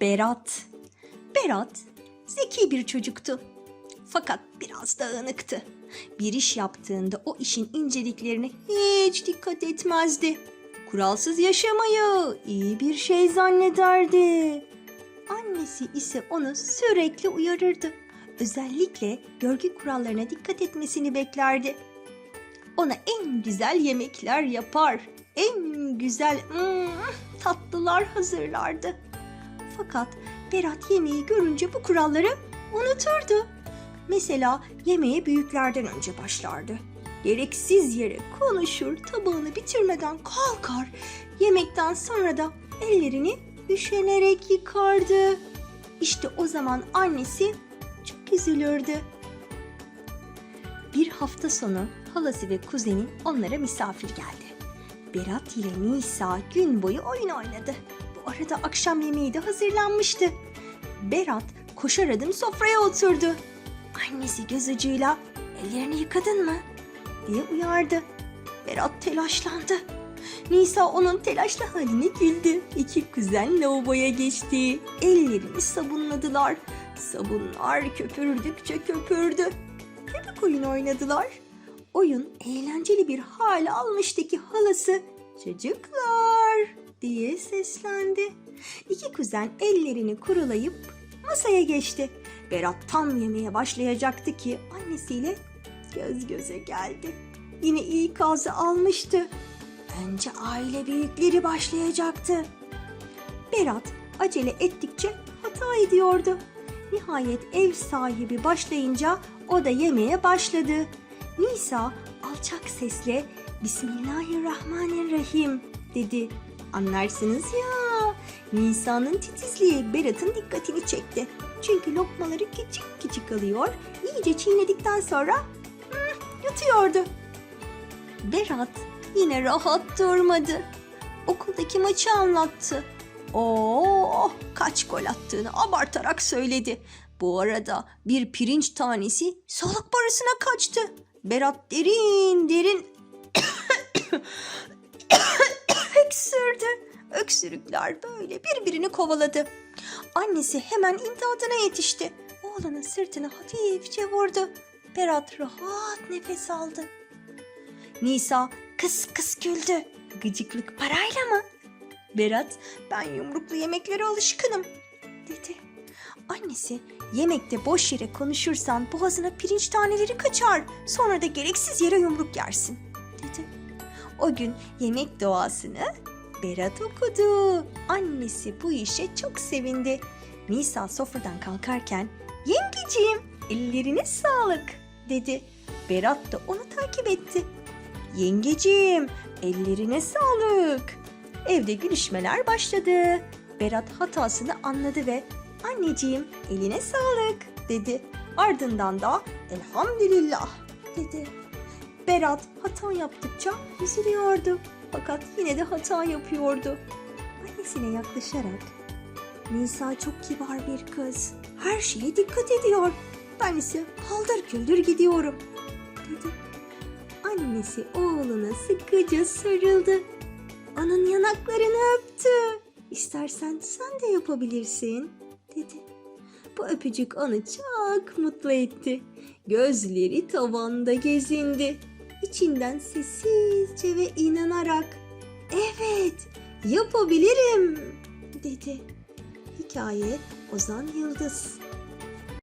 Berat. Berat zeki bir çocuktu. Fakat biraz dağınıktı. Bir iş yaptığında o işin inceliklerine hiç dikkat etmezdi. Kuralsız yaşamayı iyi bir şey zannederdi. Annesi ise onu sürekli uyarırdı. Özellikle görgü kurallarına dikkat etmesini beklerdi. Ona en güzel yemekler yapar, en güzel mm, tatlılar hazırlardı. Fakat Berat yemeği görünce bu kuralları unuturdu. Mesela yemeğe büyüklerden önce başlardı. Gereksiz yere konuşur, tabağını bitirmeden kalkar. Yemekten sonra da ellerini üşenerek yıkardı. İşte o zaman annesi çok üzülürdü. Bir hafta sonu halası ve kuzeni onlara misafir geldi. Berat ile Nisa gün boyu oyun oynadı. Arada akşam yemeği de hazırlanmıştı. Berat koşar adım sofraya oturdu. Annesi göz ucuyla ellerini yıkadın mı diye uyardı. Berat telaşlandı. Nisa onun telaşlı haline güldü. İki kuzen lavaboya geçti. Ellerini sabunladılar. Sabunlar köpürdükçe köpürdü. Bebek oyun oynadılar. Oyun eğlenceli bir hal almıştı ki halası çocuklar diye seslendi. İki kuzen ellerini kurulayıp masaya geçti. Berat tam yemeye başlayacaktı ki annesiyle göz göze geldi. Yine ikazı almıştı. Önce aile büyükleri başlayacaktı. Berat acele ettikçe hata ediyordu. Nihayet ev sahibi başlayınca o da yemeye başladı. Nisa alçak sesle Bismillahirrahmanirrahim dedi. Anlarsınız ya. Nisa'nın titizliği Berat'ın dikkatini çekti. Çünkü lokmaları küçük küçük alıyor, iyice çiğnedikten sonra hmm, yutuyordu. Berat yine rahat durmadı. Okuldaki maçı anlattı. Oo, kaç gol attığını abartarak söyledi. Bu arada bir pirinç tanesi sağlık parasına kaçtı. Berat derin derin Öksürükler böyle birbirini kovaladı. Annesi hemen imdadına yetişti. Oğlanın sırtını hafifçe vurdu. Berat rahat nefes aldı. Nisa kıs kıs güldü. Gıcıklık parayla mı? Berat ben yumruklu yemeklere alışkınım dedi. Annesi yemekte boş yere konuşursan boğazına pirinç taneleri kaçar. Sonra da gereksiz yere yumruk yersin dedi. O gün yemek doğasını Berat okudu. Annesi bu işe çok sevindi. Nisa sofradan kalkarken yengeciğim ellerine sağlık dedi. Berat da onu takip etti. Yengeciğim ellerine sağlık. Evde gülüşmeler başladı. Berat hatasını anladı ve anneciğim eline sağlık dedi. Ardından da elhamdülillah dedi. Berat hata yaptıkça üzülüyordu. Fakat yine de hata yapıyordu. Annesine yaklaşarak Nisa çok kibar bir kız. Her şeye dikkat ediyor. Ben ise paldır küldür gidiyorum dedi. Annesi oğluna sıkıca sarıldı. Onun yanaklarını öptü. İstersen sen de yapabilirsin dedi. Bu öpücük onu çok mutlu etti. Gözleri tavanda gezindi. İçinden sessizce ve inanarak evet yapabilirim dedi. Hikaye Ozan Yıldız